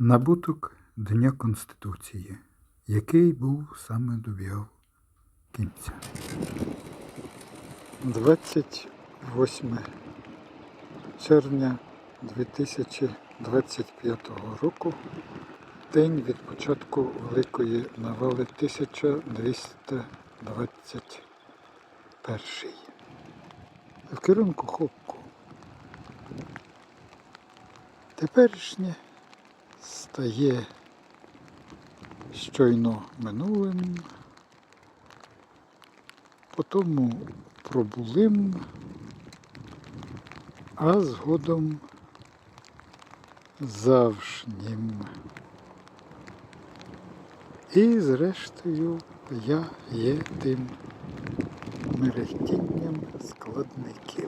Набуток Дня Конституції, який був саме добігав кінця. 28 червня 2025 року, день від початку Великої навали 1221. В керунку Хопку. Теперішнє стає щойно минулим, потому пробулим, а згодом завжнім. І зрештою я є тим мерехтінням складників.